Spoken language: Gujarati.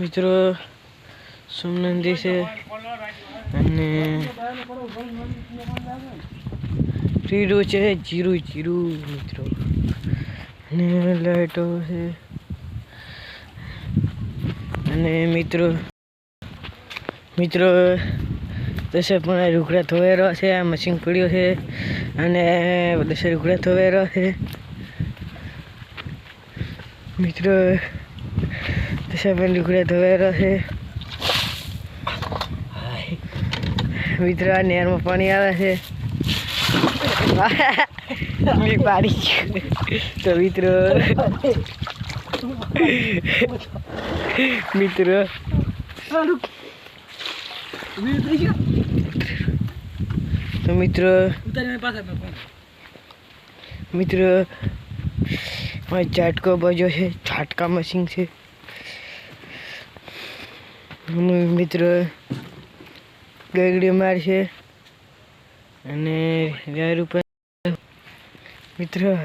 મિત્રો, સોમનંદી છે અને જીરું છે, જીરું જીરું, મિત્રો. અને લાઈટો છે. અને મિત્રો મિત્રો, દસે પણ રૂખડા ધોવેરો છે, આ મશીન પડ્યો છે. અને દસે રૂખડા ધોવેરો છે. મિત્રો દસે લુગડા ધોવેરો છે મિત્રો આ નહેરમાં પાણી આવે છે મેં પાડી તો મિત્રો મિત્રો તો મિત્રો મિત્રો ચાટકો બજો છે ઝાટકા મશીન છે મિત્રો ગગડી માર છે અને યાર ઉપર મિત્રો